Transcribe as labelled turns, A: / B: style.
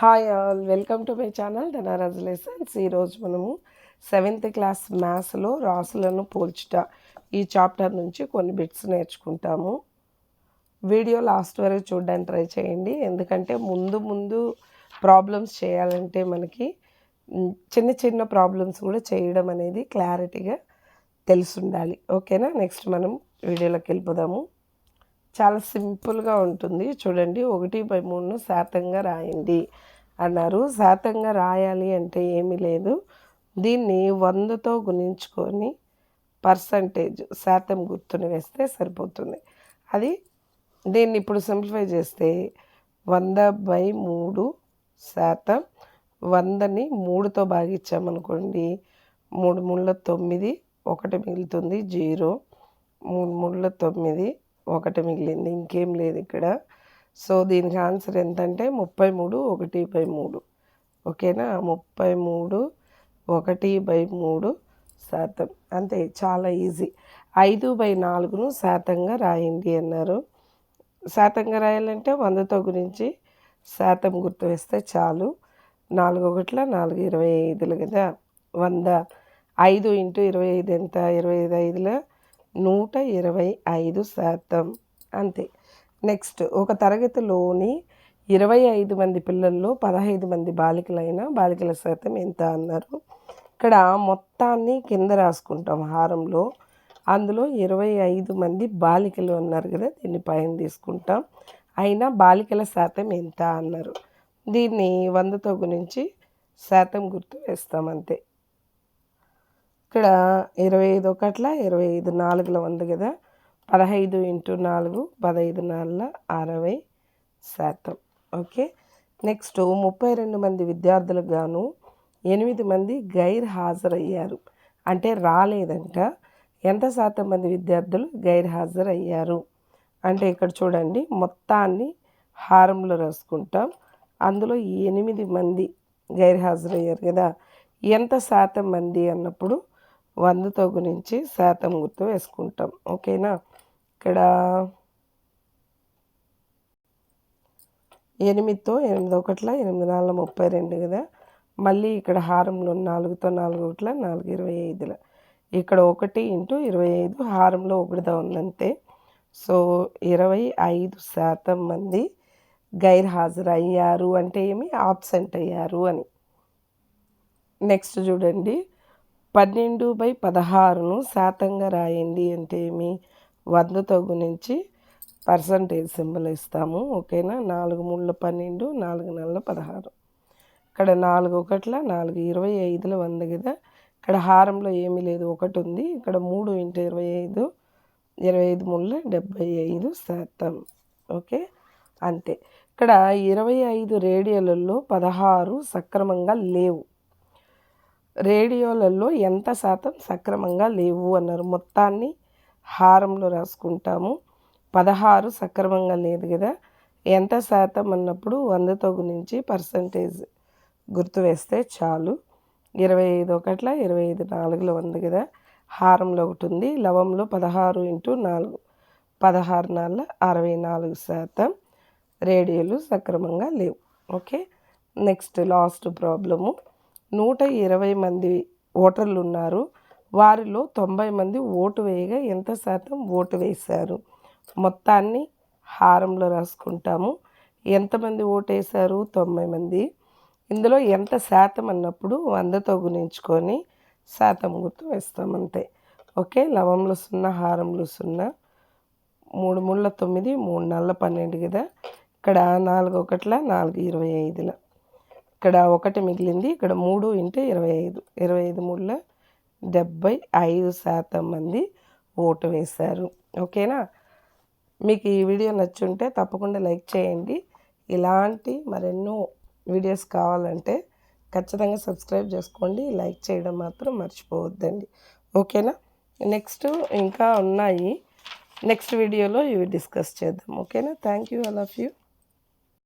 A: Hi all welcome to my channel Dhanaraj lessons ఈరోజు మనము seventh class మ్యాథ్స్లో రాసులను పోల్చుట. ఈ చాప్టర్ నుంచి కొన్ని బిట్స్ నేర్చుకుంటాము. వీడియో లాస్ట్ వరకు చూడడానికి ట్రై చేయండి. ఎందుకంటే ముందు ముందు ప్రాబ్లమ్స్ చేయాలంటే మనకి చిన్న చిన్న ప్రాబ్లమ్స్ కూడా చేయడం అనేది క్లారిటీగా తెలుసుండాలి. ఓకేనా నెక్స్ట్ మనం వీడియోలోకి వెళ్ళిపోదాము. చాలా సింపుల్గా ఉంటుంది. చూడండి ఒకటి బై మూడును శాతంగా రాయండి అన్నారు. శాతంగా రాయాలి అంటే ఏమీ లేదు. దీన్ని వందతో గుణించుకొని పర్సంటేజ్ శాతం గుర్తుని వేస్తే సరిపోతుంది. అది దీన్ని ఇప్పుడు సింప్లిఫై చేస్తే వంద బై మూడు శాతం వందని మూడుతో భాగించామనుకోండి మూడు ముళ్ళ తొమ్మిది ఒకటి మిగులుతుంది జీరో మూడు ముళ్ళ తొమ్మిది ఒకటి మిగిలింది ఇంకేం లేదు ఇక్కడ. సో దీనికి ఆన్సర్ ఎంతంటే ముప్పై మూడు ఒకటి బై మూడు. ఓకేనా? ముప్పై మూడు ఒకటి బై మూడు శాతం. అంతే చాలా ఈజీ. ఐదు బై నాలుగును శాతంగా రాయండి అన్నారు. శాతంగా రాయాలంటే వందతో గురించి శాతం గుర్తు వేస్తే చాలు. నాలుగు ఒకట్ల నాలుగు ఇరవై ఐదులు కదా? వంద. ఐదు ఇంటూ ఇరవై ఐదు ఎంత? ఇరవై ఐదు ఐదుల నూట ఇరవై ఐదు శాతం. అంతే. నెక్స్ట్ ఒక తరగతిలోని ఇరవై ఐదు మంది పిల్లల్లో పదహైదు మంది బాలికలైన బాలికల శాతం ఎంత అన్నారు? ఇక్కడ మొత్తాన్ని కింద రాసుకుంటాం హారంలో. అందులో ఇరవై ఐదు మంది బాలికలు అన్నారు కదా దీన్ని పైన తీసుకుంటాం. అయినా బాలికల శాతం ఎంత అన్నారు? దీన్ని వందతో గురించి శాతం గుర్తు వేస్తాం అంతే. ఇక్కడ ఇరవై ఐదు ఒకట్ల ఇరవై ఐదు నాలుగులో ఉంది కదా. పదహైదు ఇంటూ నాలుగు పదహైదు నాలుగుల అరవై శాతం. ఓకే? నెక్స్ట్ ముప్పై రెండు మంది విద్యార్థులకు గాను ఎనిమిది మంది గైర్ హాజరయ్యారు అంటే రాలేదంట. ఎంత శాతం మంది విద్యార్థులు గైర్ హాజరయ్యారు అంటే ఇక్కడ చూడండి మొత్తాన్ని హారంలో రాసుకుంటాం. అందులో ఎనిమిది మంది గైర్ హాజరయ్యారు కదా. ఎంత శాతం మంది అన్నప్పుడు వందతో గురించి శాతం గుర్తు వేసుకుంటాం. ఓకేనా? ఇక్కడ ఎనిమిదితో ఎనిమిది ఒకట్ల ఎనిమిది నాలుగు ముప్పై రెండు కదా? మళ్ళీ ఇక్కడ హారంలో నాలుగుతో నాలుగు ఒకట్ల నాలుగు ఇరవై ఐదుల. ఇక్కడ ఒకటి ఇంటూ ఇరవై ఐదు హారంలో ఒకటిదా ఉందంతే. సో ఇరవై ఐదు శాతం మంది గైర్ హాజరు అయ్యారు అంటే ఏమి? ఆబ్సెంట్ అయ్యారు అని. నెక్స్ట్ చూడండి. పన్నెండు బై పదహారును శాతంగా రాయండి అంటే ఏమి? వందతో గుణించి పర్సంటేజ్ సింబల్ ఇస్తాము ఓకేనా? నాలుగు మూడుల పన్నెండు నాలుగు నెలల పదహారు. ఇక్కడ నాలుగు ఒకట్ల నాలుగు ఇరవై ఐదుల వంద కదా? ఇక్కడ హారంలో ఏమీ లేదు ఒకటి ఉంది. ఇక్కడ మూడు ఇంటూ ఇరవై ఐదు ఇరవై ఐదు ముళ్ళ డెబ్బై ఐదు శాతం. ఓకే? అంతే. ఇక్కడ ఇరవై ఐదు రేడియోలలో పదహారు సక్రమంగా లేవు. రేడియోలలో ఎంత శాతం సక్రమంగా లేవు అన్నారు. మొత్తాన్ని హారంలో రాసుకుంటాము. పదహారు సక్రమంగా లేదు కదా. ఎంత శాతం అన్నప్పుడు వందతో గురించి పర్సంటేజ్ గుర్తు వేస్తే చాలు. ఇరవై ఐదు ఒకట్ల ఇరవై ఐదు నాలుగులో ఉంది కదా. హారంలో ఒకటి ఉంది. లవంలో పదహారు ఇంటూ నాలుగు. పదహారు నాళ్ళ అరవై నాలుగు శాతం రేడియోలు సక్రమంగా లేవు. ఓకే? Next last problem. నూట ఇరవై మంది ఓటర్లు ఉన్నారు వారిలో తొంభై మంది ఓటు వేయగా ఎంత శాతం ఓటు వేశారు? మొత్తాన్ని హారంలో రాసుకుంటాము. ఎంతమంది ఓటు వేశారు? తొంభై మంది. ఇందులో ఎంత శాతం అన్నప్పుడు వందతో గుణించుకొని శాతం గుర్తు వేస్తాం అంతే. ఓకే? లవంలో సున్నా హారంలో సున్నా. మూడు ముళ్ళ తొమ్మిది మూడు నల్ల పన్నెండు కదా? ఇక్కడ నాలుగు ఒకట్ల నాలుగు ఇరవై ఐదుల. ఇక్కడ ఒకటి మిగిలింది ఇక్కడ మూడు ఇంటే ఇరవై ఐదు. ఇరవై ఐదు మూడుల డెబ్బై ఐదు శాతం మంది ఓటు వేశారు. ఓకేనా? మీకు ఈ వీడియో నచ్చుంటే తప్పకుండా లైక్ చేయండి. ఇలాంటి మరెన్నో వీడియోస్ కావాలంటే ఖచ్చితంగా సబ్స్క్రైబ్ చేసుకోండి. లైక్ చేయడం మాత్రం మర్చిపోవద్దండి. ఓకేనా? నెక్స్ట్ ఇంకా ఉన్నాయి. నెక్స్ట్ వీడియోలో ఇవి డిస్కస్ చేద్దాం. ఓకేనా? Thank you. All of you.